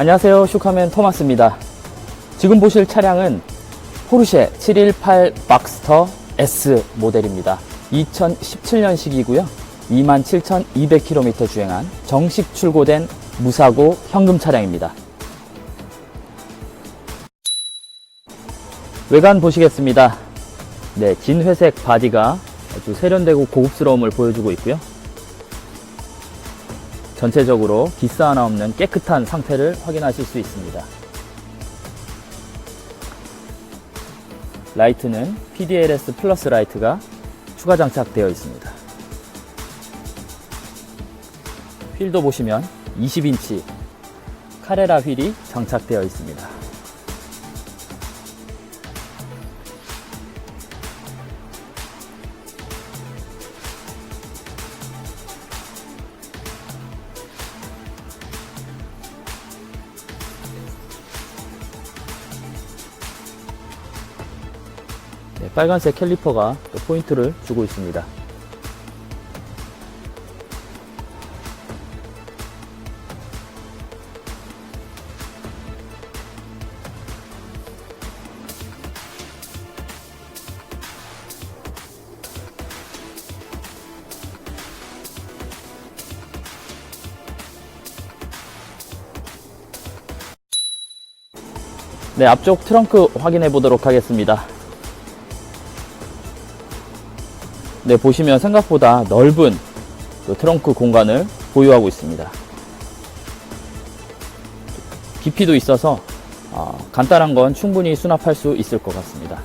안녕하세요. 슈카맨 토마스입니다. 지금 보실 차량은 포르쉐 718 박스터 S 모델입니다. 2017년식이고요. 27,200km 주행한 정식 출고된 무사고 현금 차량입니다. 외관 보시겠습니다. 네, 진회색 바디가 아주 세련되고 고급스러움을 보여주고 있고요. 전체적으로 기스 하나 없는 깨끗한 상태를 확인하실 수 있습니다. 라이트는 PDLS 플러스 라이트가 추가 장착되어 있습니다. 휠도 보시면 20인치 카레라 휠이 장착되어 있습니다. 네, 빨간색 캘리퍼가 또 포인트를 주고 있습니다. 네, 앞쪽 트렁크 확인해 보도록 하겠습니다. 네, 보시면 생각보다 넓은 그 트렁크 공간을 보유하고 있습니다. 깊이도 있어서 어, 간단한 건 충분히 수납할 수 있을 것 같습니다.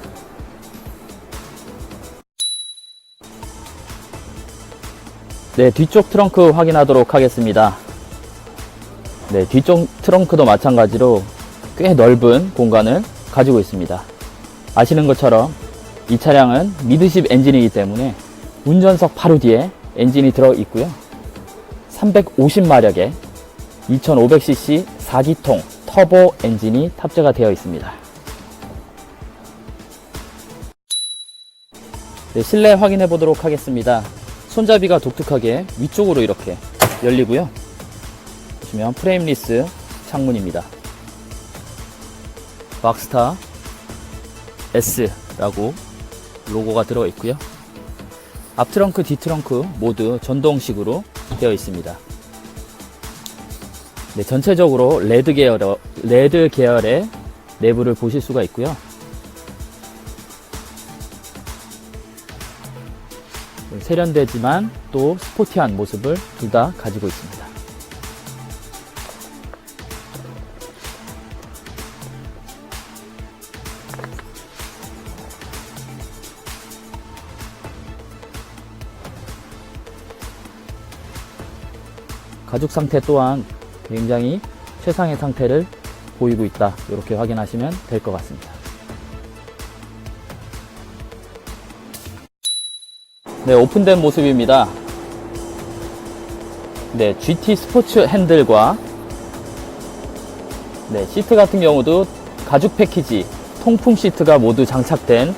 네, 뒤쪽 트렁크 확인하도록 하겠습니다. 네, 뒤쪽 트렁크도 마찬가지로 꽤 넓은 공간을 가지고 있습니다. 아시는 것처럼 이 차량은 미드십 엔진이기 때문에 운전석 바로 뒤에 엔진이 들어 있고요. 350마력의 2500cc 4기통 터보 엔진이 탑재가 되어 있습니다. 네, 실내 확인해 보도록 하겠습니다. 손잡이가 독특하게 위쪽으로 이렇게 열리고요. 보시면 프레임리스 창문입니다. 막스타 S라고 로고가 들어가 있고요. 앞 트렁크, 뒤 트렁크 모두 전동식으로 되어 있습니다. 네, 전체적으로 레드 계열, 레드 계열의 내부를 보실 수가 있고요. 세련되지만 또 스포티한 모습을 둘 다 가지고 있습니다. 가죽 상태 또한 굉장히 최상의 상태를 보이고 있다. 이렇게 확인하시면 될 것 같습니다. 네, 오픈된 모습입니다. 네, GT 스포츠 핸들과 네, 시트 같은 경우도 가죽 패키지, 통풍 시트가 모두 장착된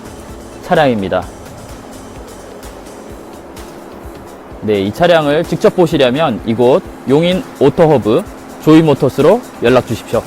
차량입니다. 네, 이 차량을 직접 보시려면 이곳 용인 오토허브 조이모터스로 연락 주십시오.